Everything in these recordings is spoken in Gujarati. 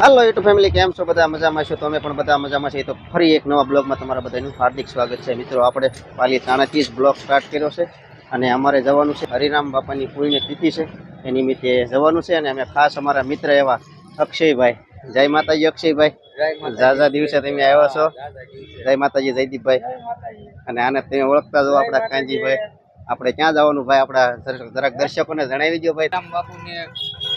હાલો યુટ્યુબ ફેમિલી કેમ છો? બધા મજામાં છો? તો અમે પણ બધા મજામાં છે તો ફરી એક નવા બ્લોગમાં તમારા બધાનું હાર્દિક સ્વાગત છે. મિત્રો, આપણે પાલી તાણાથી જ બ્લોગ સ્ટાર્ટ કર્યો છે અને અમારે જવાનું છે હરિરામ બાપાની પુણ્ય તિથિ છે. એ નિમિત્તે જવાનું છે અને અમે ખાસ અમારા મિત્ર એવા અક્ષયભાઈ. જય માતાજી અક્ષયભાઈ. ઝાઝા દિવસે તમે આવ્યા છો. જય માતાજી જયદીપભાઈ અને આને તમે ઓળખતા જો આપણા કાંજીભાઈ આપણે ક્યાં જવાનું ભાઈ? આપણા જરાક- દર્શકોને જણાવી દો ભાઈ. રામ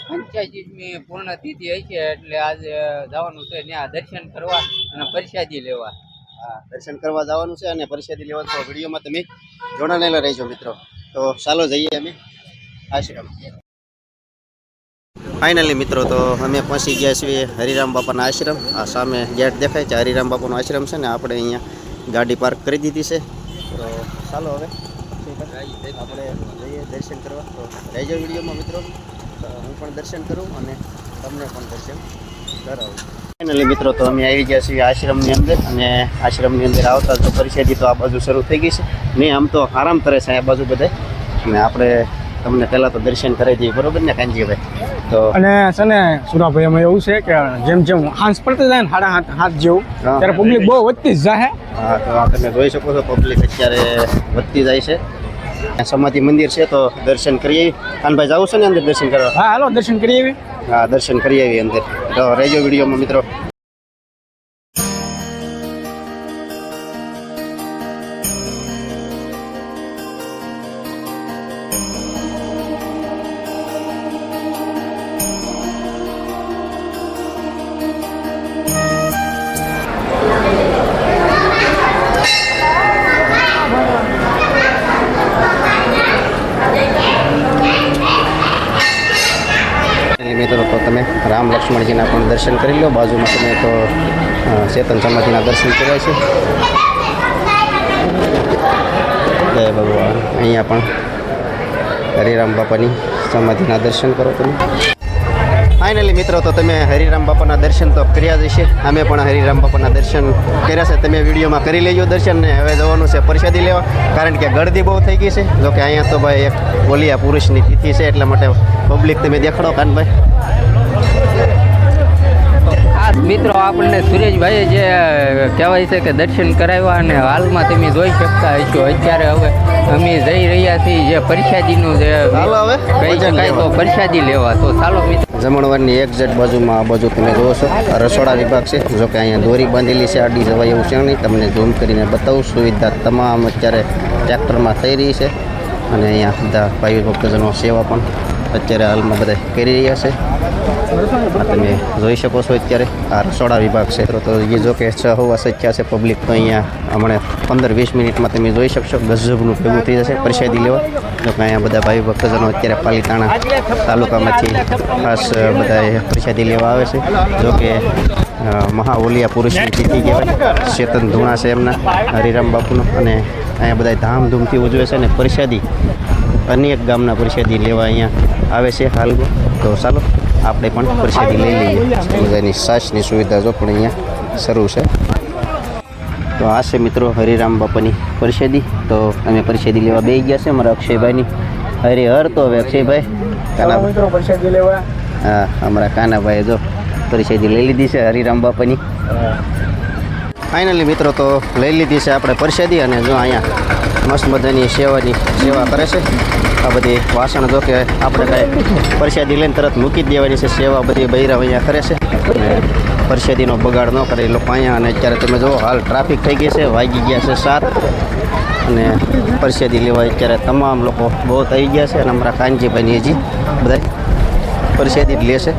પંચ્યાસીમી પૂર્ણ તિથિ હશે એટલે આજે જવાનું છે ત્યાં દર્શન કરવા અને પ્રસાદી લેવા. હા, દર્શન કરવા જવાનું છે અને પરસાદી લેવા. તો વિડીયોમાં તમે જોડાયેલા રહેજો મિત્રો. તો ચાલો જઈએ અમે. આશ્રમ. ફાઇનલી મિત્રો, તો અમે પહોંચી ગયા છીએ હરિરામ બાપાના આશ્રમ. આ સામે ગેટ દેખાય છે. હરિરામ બાપાનો આશ્રમ છે ને, આપણે અહીંયા ગાડી પાર્ક કરી દીધી છે. તો ચાલો હવે. આપણે જઈએ દર્શન કરવા. તો રહેજો વિડીયોમાં મિત્રો. હું પણ દર્શન કરું અને તમને પણ દર્શન કરાવું. ફાઇનલી મિત્રો તો અમે આવી ગયા છીએ આશ્રમની અંદર અને આશ્રમની અંદર આવતા તો પરિષદી તો આ બાજુ શરૂ થઈ ગઈ છે. નહીં આમ તો આરામ કરે છે આ બાજુ બધા અને આપણે તમને પહેલાં તો દર્શન કરાવી દઈએ બરોબર ને કાંજીભાઈ તો અને છે ને સુરાભાઈ એમાં એવું છે કે જેમ જેમ હાંસ પડતી જાય ને સાડા હાથ હાથ જેવું ત્યારે પબ્લિક બહુ વધતી જ જાય હા તો તમે જોઈ શકો છો પબ્લિક અત્યારે વધતી જાય છે. સમાધિ મંદિર છે તો દર્શન કરી કાનભાઈ જવું છે ને અંદર દર્શન કરવા? હા હાલો દર્શન કરી આવી હા દર્શન કરી આવી અંદર. તો રહેજો વિડીયોમાં મિત્રો. લક્ષ્મણજીના પણ દર્શન કરી લો. બાજુમાં તમે તો ચેતન સમાધિના દર્શન કર્યા છે. જય ભગવાન. અહીંયા પણ હરિરામ બાપાની સમાધિના દર્શન કરો તમે. ફાઇનલી મિત્રો, તો તમે હરિરામ બાપાના દર્શન તો કર્યા જ છે અમે પણ હરિરામ બાપાના દર્શન કર્યા છે. તમે વિડીયોમાં કરી લેજો દર્શન ને હવે જવાનું છે પરસાદી લેવા. કારણ કે ગળદી બહુ થઈ ગઈ છે. જોકે અહીંયા તો ભાઈ એક બોલિયા પુરુષની તિથિ છે, એટલા માટે પબ્લિક તમે દેખાડો કાનભાઈ. મિત્રો આપણને સુરેશભાઈએ જે કહેવાય છે કે દર્શન કરાવ્યા અને હાલમાં તમે જોઈ શકતા હશો. અત્યારે હવે અમે જઈ રહ્યા છીએ જે પરસાદીનું જે કહી શકાય તો લેવા. લેવા. તો ચાલો મિત્રો. જમણવારની એક્ઝેક્ટ બાજુમાં આ બાજુ તમે જુઓ છો. રસોડા વિભાગ છે. જો કે અહીંયા દોરી બાંધેલી છે આડી જવાય એવું છે નહીં. તમને ઝૂમ કરીને બતાવું. સુવિધા તમામ અત્યારે ટ્રેક્ટરમાં થઈ રહી છે. અને અહીંયા બધા ભાઈ ભક્તજનો સેવા પણ અત્યારે હાલમાં બધા કરી રહ્યા છે. તમે જોઈ શકો છો અત્યારે. આ રસોડા વિભાગ છે. તો એ જો કે છ હોવા શક્યા છે પબ્લિક તો અહીંયા હમણાં પંદર વીસ મિનિટમાં તમે જોઈ શકશો ગજબનું ભેગું થઈ જશે પ્રસાદી લેવા. જો કે અહીંયા બધા ભાઈ ભક્તજનો અત્યારે પાલીતાણા તાલુકામાંથી ખાસ બધા પ્રસાદી લેવા આવે છે. જો કે મહાઓલિયા પુરુષની તિથિ કહેવાય. ચેતન ધૂણા છે એમના, હરિરામ બાપુનો. અને અહીંયા બધા ધામધૂમથી ઉજવે છે અને પ્રસાદી અનેક ગામના પ્રસાદી લેવા અહીંયા આવે છે હાલ તો ચાલો આપણે પણ પ્રસાદી લઈ લઈએ. બધાની સાસની સુવિધા જો પણ અહીંયા શરૂ છે. તો આ છે મિત્રો હરિરામ બાપાની પરિષદી તો અમે પરિષદી લેવા બે ગયા છે અમારા અક્ષયભાઈની. હરિહર તો હવે અક્ષયભાઈ. કાના મિત્રો પ્રસાદી લેવા. હા અમારા કાનાભાઈએ જો પ્રસાદી લઈ લીધી છે હરિરામ બાપાની. ફાઇનલી મિત્રો તો લઈ લીધી છે આપણે પરિષદી અને જો અહીંયા મસ્ત મજાની સેવાની સેવા કરે છે. આ બધી વાસણ જો કે આપણે કાંઈ પરસાદી લઈને તરત મૂકી જ દેવાની છે. સેવા બધી બૈરા અહીંયા કરે છે. પ્રસાદીનો બગાડ ન કરે. એ લોકો અહીંયા અને અત્યારે તમે જુઓ, હાલ ટ્રાફિક થઈ ગઈ છે. વાગી ગયા છે સાત. અને પરસાદી લેવા અત્યારે તમામ લોકો બહુ થઈ ગયા છે. અને અમારા કાનજીભાઈની હજી બધા પરસાદી લેશે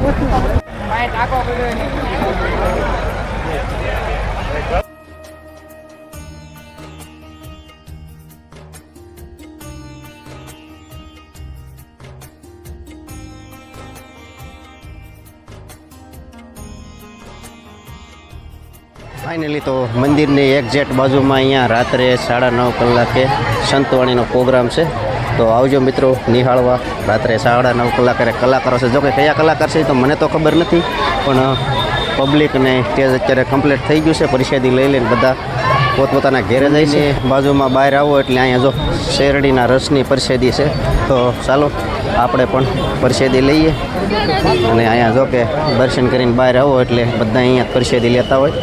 ફાઇનલી તો મંદિરની એક્ઝેક્ટ બાજુમાં અહીંયા રાત્રે સાડા નવ કલાકે સંતવાણીનો પ્રોગ્રામ છે. તો આવજો મિત્રો, નિહાળવા. રાત્રે સાડા નવ કલાકે કલાકારો છે. જો કે કયા કલાકાર છે તો મને તો ખબર નથી, પણ પબ્લિકને સ્ટેજ અત્યારે કમ્પ્લીટ થઈ ગયું છે. પરિષદી લઈ લઈને બધા પોતપોતાના ઘેરે જાય છે. બાજુમાં બહાર આવો એટલે અહીંયા જો શેરડીના રસની પરિષદી છે. તો ચાલો આપણે પણ પરસેદી લઈએ. અને અહીંયા જો કે દર્શન કરીને બહાર આવો એટલે બધા અહીંયા પરસેદી લેતા હોય.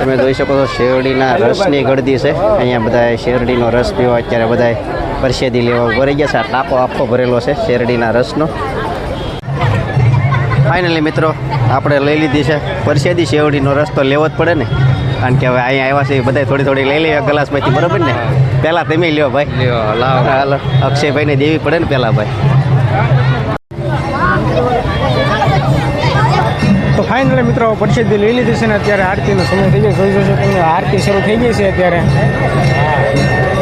તમે જોઈ શકો છો શેરડીના રસની ગળદી છે. અહીંયા બધા શેરડીનો રસ પીવા અત્યારે બધા પરસેદી લેવા ભરી ગયા છે. આ ટાંકો આખો ભરેલો છે શેરડીના રસનો. ફાઇનલી મિત્રો આપણે લઈ લીધી છે પરસેદી. શેવડીનો તો લેવો જ પડે ને. કારણ કે હવે અહીંયા આવ્યા છે બધા થોડી થોડી લઈ લઈએ ગ્લાસમાંથી બરાબર ને? પહેલાં તમે લ્યો ભાઈ. લ્યો લાવો. હાલો અક્ષયભાઈને દેવી પડે ને પહેલાં ભાઈ. તો ફાઇનલી મિત્રો પરિષદ લઈ લીધી છે ને અત્યારે આરતીનો સમય થઈ ગયો. જોઈ જોશો તમે આરતી શરૂ થઈ ગઈ છે અત્યારે.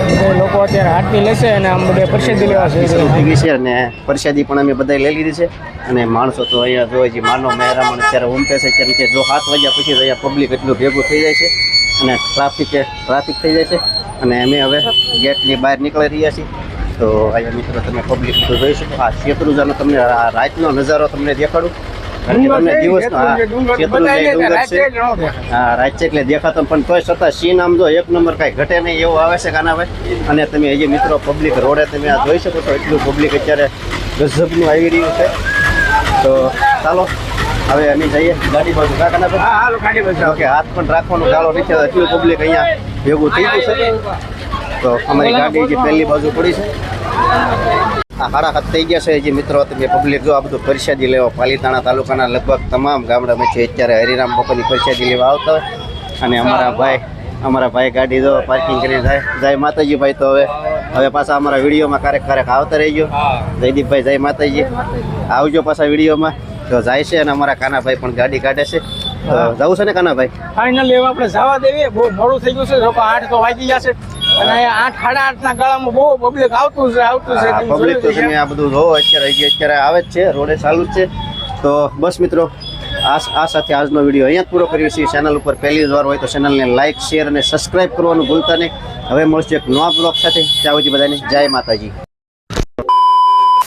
બધા લોકો અત્યારે આરતી લેશે અને આમ બધે પરિષદ લેવા છે શરૂ થઈ ગઈ છે અને પ્રસાદી પણ અમે બધાય લઈ લીધી છે. અને માણસો તો અહીંયા જોઈએ હજી માનો મહેરામણ અત્યારે ઉમટે છે. કેમ કે જો સાત વાગ્યા પછી અહીંયા પબ્લિક એટલું ભેગું થઈ જાય છે અને ટ્રાફિક ટ્રાફિક થઈ જાય છે. અને અમે હવે ગેટની બહાર નીકળી રહ્યા છીએ. તો અહીંયા મિત્રો તમે પબ્લિક તો જોઈ શકો આ શેતરુજાનો તમને આ રાતનો નજારો તમને દેખાડું. કારણ કે તમને દિવસનો આ શેત્રુંજા ડુંગર છે. હા રાત છે એટલે દેખાતો પણ તોય છતાં સીન આમ જો એક નંબર કાંઈ ઘટે નહીં એવું આવે છે કાનાભાઈ. અને તમે હજી મિત્રો પબ્લિક રોડે તમે આ જોઈ શકો છો એટલું પબ્લિક અત્યારે ગજબનું આવી રહ્યું છે. તો ચાલો હવે અમે જઈએ. ગાડી બાજુ ઓકે હાથ પણ રાખવાનો ગાળો નથી. એટલું પબ્લિક અહીંયા ભેગું થઈ ગયું છે. તો અમારી ગાડી જે પહેલી બાજુ પડી છે. આ હાડા હાથ થઈ ગયા છે. જે મિત્રો તમે પબ્લિક જો આ બધું પ્રસાદી લેવા પાલીતાણા તાલુકાના લગભગ તમામ ગામડામાંથી અત્યારે હરિરામ બાપાની પ્રસાદી લેવા આવતા હોય. અને અમારા ભાઈ અમારા ભાઈ ગાડી જો પાર્કિંગ કરીને જાય. જય માતાજી ભાઈ તો હવે હવે પાછા અમારા વિડીયોમાં ક્યારેક ક્યારેક આવતા રહીજો. જયદીપભાઈ જય માતાજી. આવજો પાછા વિડીયોમાં. તો જાય છે અને અમારા કાનાભાઈ પણ ગાડી કાઢે છે. તો જવું છે ને કાનાભાઈ? ફાઇનલી હવે આપણે જવા દેવી. બહુ મોડું થઈ ગયું છે. લોકો આઠ તો વાગી છે. અને આઠ સાડા ગાળામાં બહુ પબ્લિક આવતું છે આવતું છે પબ્લિક તો તમે આ બધું જોવો અત્યારે અત્યારે આવે જ છે રોડે ચાલુ જ છે. તો બસ મિત્રો આ આ સાથે આજનો વીડિયો અહીંયા જ પૂરો કરીએ છીએ. ચેનલ ઉપર પહેલી જ વાર હોય તો ચેનલને લાઇક શેર અને સબસ્ક્રાઇબ કરવાનું ભૂલતા નહીં. હવે મળશે એક નવા બ્લોગ સાથે. ત્યાં સુધી બધાને જય માતાજી.